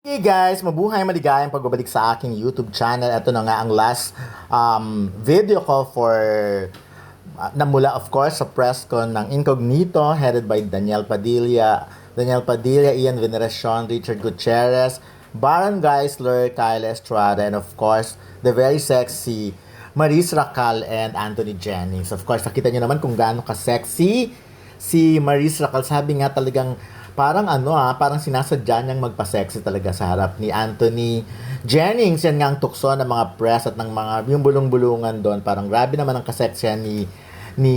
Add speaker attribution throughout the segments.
Speaker 1: Hey guys, mabuhay maligayang pagbabalik sa aking YouTube channel. Ito na nga ang last um, video ko for uh, na mula of course sa press con ng Incognito headed by Daniel Padilla, Daniel Padilla, Ian Veneracion, Richard Gutierrez, Baron Geisler, Kyle Estrada, and of course the very sexy Maris Racal and Anthony Jennings. Of course, nakita nyo naman kung gaano ka-sexy si Maris Racal. Sabi nga talagang parang ano ah, parang sinasadya niyang magpa-sexy talaga sa harap ni Anthony Jennings. Yan nga ang tukso ng mga press at ng mga yung bulong-bulungan doon. Parang grabe naman ang kaseksyan ni ni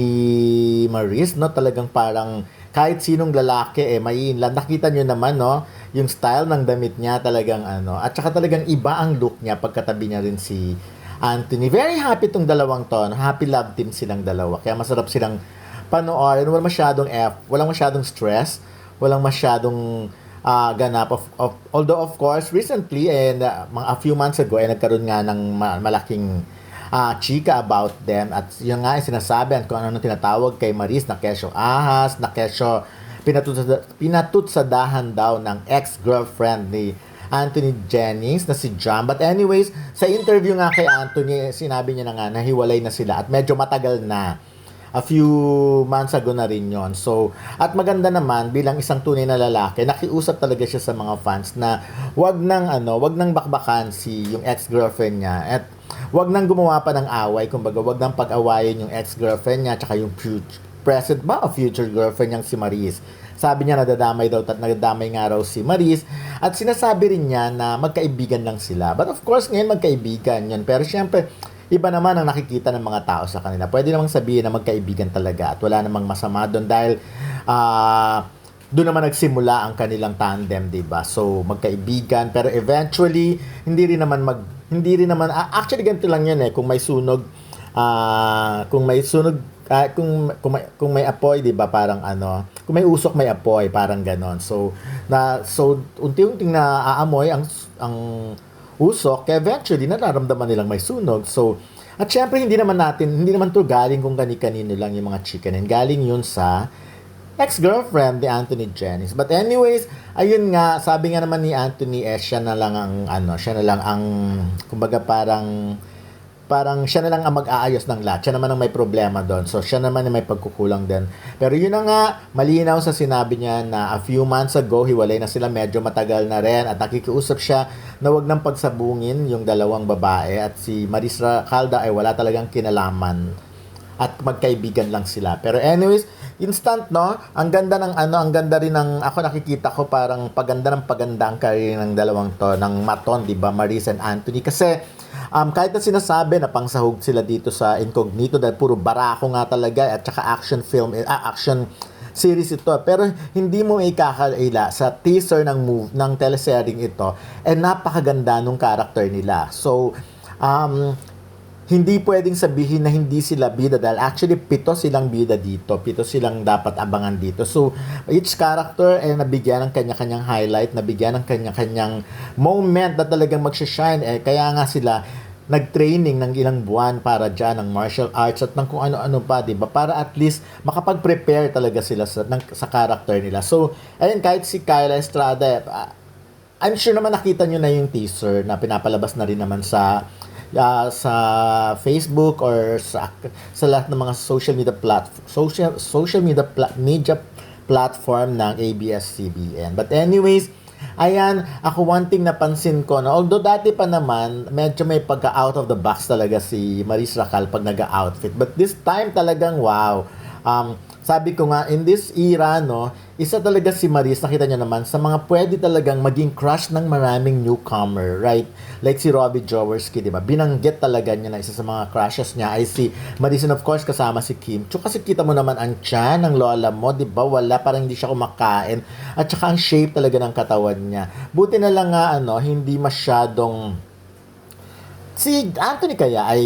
Speaker 1: Maris, no? Talagang parang kahit sinong lalaki eh may inland. Nakita niyo naman no, yung style ng damit niya talagang ano. At saka talagang iba ang look niya pagkatabi niya rin si Anthony. Very happy tong dalawang to. no? Happy love team silang dalawa. Kaya masarap silang panoorin. Walang masyadong F, walang masyadong stress, walang masyadong ah, ganap of, of although of course recently and uh, mga a few months ago ay nagkaroon nga ng ma- malaking ah, chika about them at yun nga ay sinasabi at kung ano tinatawag kay Maris na kesyo ahas, na kesyo pinatut pinatutsadahan daw ng ex-girlfriend ni Anthony Jennings na si John. But anyways, sa interview nga kay Anthony, sinabi niya na nga na hiwalay na sila at medyo matagal na. A few months ago na rin yon. So, at maganda naman bilang isang tunay na lalaki, nakiusap talaga siya sa mga fans na wag nang ano, wag nang bakbakan si yung ex-girlfriend niya at wag nang gumawa pa ng away, kumbaga wag nang pag-awayin yung ex-girlfriend niya tsaka yung future, present ba o future girlfriend niyang si Maris. Sabi niya nadadamay daw at nadadamay nga raw si Maris at sinasabi rin niya na magkaibigan lang sila. But of course, ngayon magkaibigan yun. Pero syempre, iba naman ang nakikita ng mga tao sa kanila. Pwede namang sabihin na magkaibigan talaga at wala namang masama doon dahil ah doon naman nagsimula ang kanilang tandem, 'di ba? So magkaibigan pero eventually hindi rin naman mag hindi rin naman actually ganito lang 'yan eh kung may sunog ah kung may sunog ah, kung kung may, kung may apoy 'di ba parang ano kung may usok may apoy parang ganon so na so unti-unting na aamoy ang ang usok kaya eventually nararamdaman nilang may sunog so at syempre hindi naman natin hindi naman to galing kung kani-kanino lang yung mga chicken and galing yun sa ex-girlfriend ni Anthony Jennings. But anyways, ayun nga, sabi nga naman ni Anthony, eh, siya na lang ang, ano, siya na lang ang, kumbaga parang, parang siya na lang ang mag-aayos ng lahat. Siya naman ang may problema doon. So, siya naman ang may pagkukulang din. Pero yun na nga, malinaw sa sinabi niya na a few months ago, hiwalay na sila, medyo matagal na rin. At nakikiusap siya na wag nang pagsabungin yung dalawang babae. At si Marisra Calda ay wala talagang kinalaman at magkaibigan lang sila. Pero anyways, instant no, ang ganda ng ano, ang ganda rin ng ako nakikita ko parang paganda ng paganda ang career ng dalawang to ng Maton, 'di ba? Maris and Anthony kasi um, kahit na sinasabi na pangsahog sila dito sa Incognito dahil puro barako nga talaga at saka action film, ah, action series ito. Pero hindi mo ikakaila sa teaser ng move ng teleserye ito, eh napakaganda nung character nila. So, um, hindi pwedeng sabihin na hindi sila bida dahil actually pito silang bida dito. Pito silang dapat abangan dito. So, each character ay nabigyan ng kanya-kanyang highlight, nabigyan ng kanya-kanyang moment na talagang magsha-shine. Eh, kaya nga sila nag-training ng ilang buwan para dyan ng martial arts at ng kung ano-ano pa, di ba? Para at least makapag-prepare talaga sila sa, ng, sa character nila. So, ayun, kahit si Kyla Estrada, eh, I'm sure naman nakita nyo na yung teaser na pinapalabas na rin naman sa ah, sa Facebook or sa sa lahat ng mga social media platform social social media pla- media platform ng ABS-CBN. But anyways, ayan, ako one thing napansin ko, no, although dati pa naman, medyo may pagka out of the box talaga si Maris Racal pag nag-outfit. But this time talagang wow. Um, sabi ko nga, in this era, no, isa talaga si Maris, nakita niyo naman, sa mga pwede talagang maging crush ng maraming newcomer, right? Like si Robbie Jaworski, di ba? Binanggit talaga niya na isa sa mga crushes niya ay si Maris and of course kasama si Kim. Tsaka kasi kita mo naman ang tiyan ng lola mo, di ba? Wala, parang hindi siya kumakain. At saka ang shape talaga ng katawan niya. Buti na lang nga, ano, hindi masyadong si Anthony kaya ay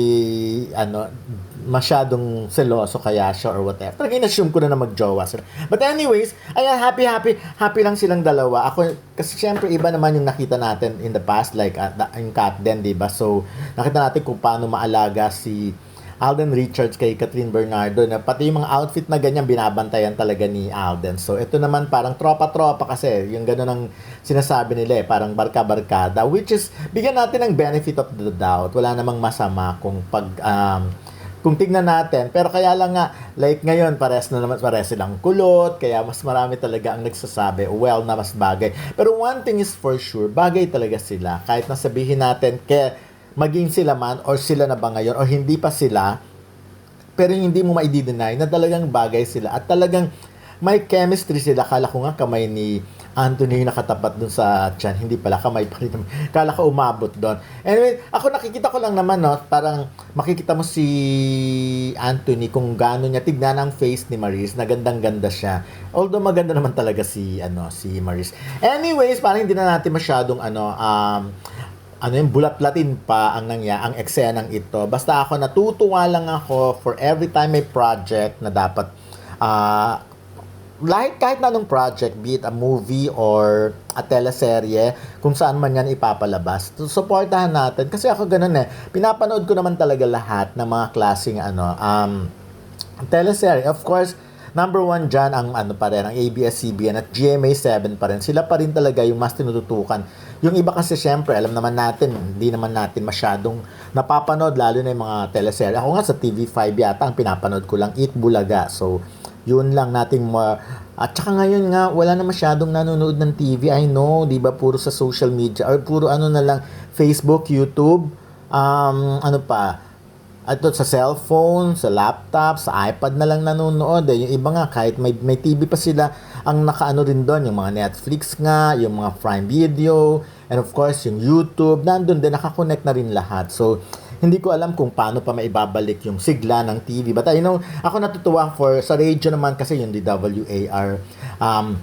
Speaker 1: ano masyadong seloso kaya siya or whatever. Talaga in-assume ko na na magjowa sila. But anyways, ayan, happy, happy, happy lang silang dalawa. Ako, kasi syempre iba naman yung nakita natin in the past, like uh, yung Kat din, di ba? So, nakita natin kung paano maalaga si Alden Richards kay Catherine Bernardo na pati yung mga outfit na ganyan binabantayan talaga ni Alden. So ito naman parang tropa-tropa kasi yung gano'n ang sinasabi nila eh, parang barka-barkada which is bigyan natin ng benefit of the doubt. Wala namang masama kung pag um, kung tignan natin, pero kaya lang nga, like ngayon, pares na naman, pares silang kulot, kaya mas marami talaga ang nagsasabi, well, na mas bagay. Pero one thing is for sure, bagay talaga sila. Kahit nasabihin natin, kaya maging sila man, or sila na ba ngayon, or hindi pa sila, pero hindi mo maidi-deny na talagang bagay sila at talagang may chemistry sila. Kala ko nga kamay ni Anthony yung nakatapat dun sa chan. Hindi pala, kamay pa rin. Kala ko umabot doon. Anyway, ako nakikita ko lang naman, no, parang makikita mo si Anthony kung gaano niya tignan ang face ni Maris. Nagandang-ganda siya. Although maganda naman talaga si, ano, si Maris. Anyways, parang hindi na natin masyadong, ano, um, ano yung bulat-latin pa ang nangya, ang eksenang ito. Basta ako natutuwa lang ako for every time may project na dapat ah lahat kahit na anong project, be it a movie or a teleserye, kung saan man yan ipapalabas, supportahan natin. Kasi ako ganun eh, pinapanood ko naman talaga lahat ng mga klaseng ano, um, teleserye. Of course, number one dyan ang ano pa rin, ang ABS-CBN at GMA7 pa rin. Sila pa rin talaga yung mas tinututukan. Yung iba kasi syempre, alam naman natin, hindi naman natin masyadong napapanood, lalo na yung mga teleserye. Ako nga sa TV5 yata, ang pinapanood ko lang, Eat Bulaga. So, yun lang nating ma... At saka ngayon nga, wala na masyadong nanonood ng TV. I know, di ba, puro sa social media, or puro ano na lang, Facebook, YouTube, um, ano pa, at sa cellphone, sa laptop, sa iPad na lang nanonood. Eh. Yung iba nga, kahit may, may TV pa sila, ang nakaano rin doon, yung mga Netflix nga, yung mga Prime Video, and of course, yung YouTube, nandun din, nakakonect na rin lahat. So, hindi ko alam kung paano pa maibabalik yung sigla ng TV. But I know, ako natutuwa for, sa radio naman kasi yung DWAR, um,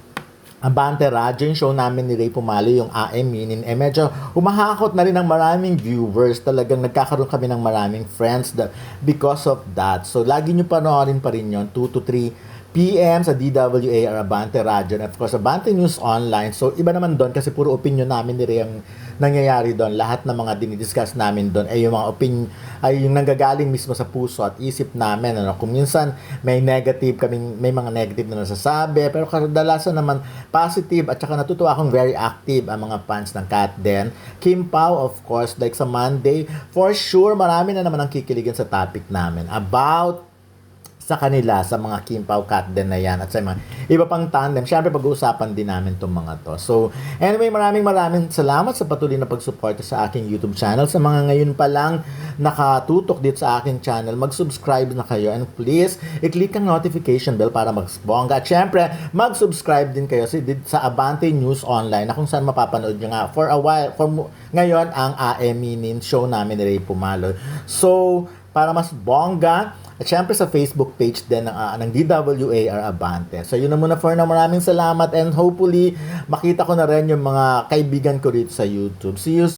Speaker 1: Abante Radyo, yung show namin ni Ray Pumalo, yung AM Minin, eh medyo umahakot na rin ng maraming viewers. Talagang nagkakaroon kami ng maraming friends that, because of that. So, lagi nyo panoorin pa rin yun, 2 to 3 PM sa DWAR Abante Radyo and of course Abante News Online. So iba naman doon kasi puro opinion namin ni ang nangyayari doon. Lahat ng mga dinidiscuss namin doon ay yung mga opinion ay yung nanggagaling mismo sa puso at isip namin. Ano? Kung minsan may negative kaming may mga negative na nasasabi pero kadalasan naman positive at saka natutuwa akong very active ang mga fans ng Cat Den. Kim Pao of course like sa Monday for sure marami na naman ang kikiligan sa topic namin about sa kanila, sa mga Kim Pao Cat din na yan, at sa mga iba pang tandem. Siyempre, pag-uusapan din namin itong mga to. So, anyway, maraming maraming salamat sa patuloy na pagsuporta sa aking YouTube channel. Sa mga ngayon pa lang nakatutok dito sa aking channel, mag-subscribe na kayo. And please, i-click ang notification bell para mag-bongga. At syempre, mag-subscribe din kayo sa, sa Abante News Online na kung saan mapapanood nyo nga for a while, for ngayon, ang AMinin show namin ni Ray Pumalo. So, para mas bongga, at syempre sa Facebook page din ng, uh, ng DWAR Abante. So yun na muna for na maraming salamat and hopefully makita ko na rin yung mga kaibigan ko rito sa YouTube. See you